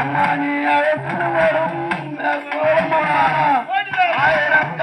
அண்ணாஜி அழைத்து வரும் ஆயிரம்